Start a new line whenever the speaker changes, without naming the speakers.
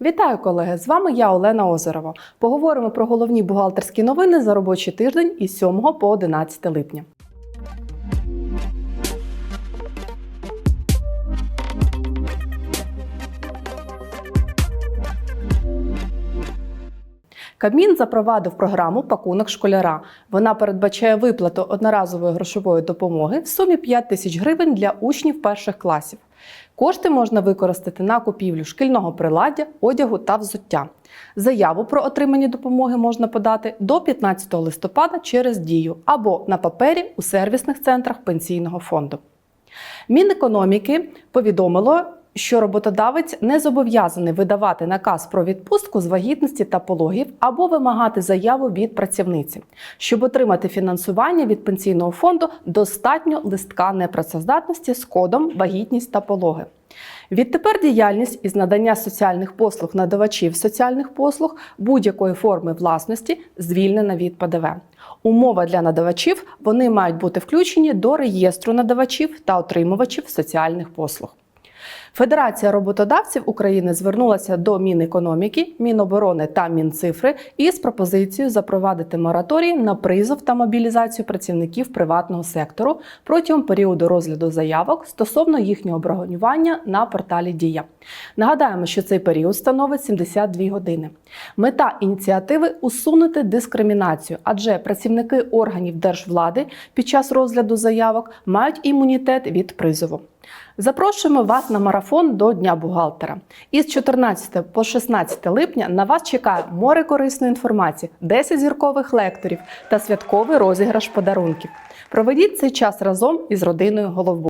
Вітаю, колеги! З вами я Олена Озерова. Поговоримо про головні бухгалтерські новини за робочий тиждень із 7 по 11 липня. Кабмін запровадив програму Пакунок школяра. Вона передбачає виплату одноразової грошової допомоги в сумі 5 тисяч гривень для учнів перших класів. Кошти можна використати на купівлю шкільного приладдя, одягу та взуття. Заяву про отримання допомоги можна подати до 15 листопада через дію або на папері у сервісних центрах пенсійного фонду. Мінекономіки повідомило, що роботодавець не зобов'язаний видавати наказ про відпустку з вагітності та пологів або вимагати заяву від працівниці. Щоб отримати фінансування від пенсійного фонду, достатньо листка непрацездатності з кодом вагітність та пологи. Відтепер діяльність із надання соціальних послуг надавачів соціальних послуг будь-якої форми власності звільнена від ПДВ. Умова для надавачів вони мають бути включені до реєстру надавачів та отримувачів соціальних послуг. Федерація роботодавців України звернулася до Мінекономіки, Міноборони та Мінцифри із пропозицією запровадити мораторій на призов та мобілізацію працівників приватного сектору протягом періоду розгляду заявок стосовно їхнього бронювання на порталі Дія. Нагадаємо, що цей період становить 72 години. Мета ініціативи усунути дискримінацію, адже працівники органів держвлади під час розгляду заявок мають імунітет від призову. Запрошуємо вас на марафон до Дня бухгалтера. Із 14 по 16 липня на вас чекає море корисної інформації, 10 зіркових лекторів та святковий розіграш подарунків. Проведіть цей час разом із родиною Головбу.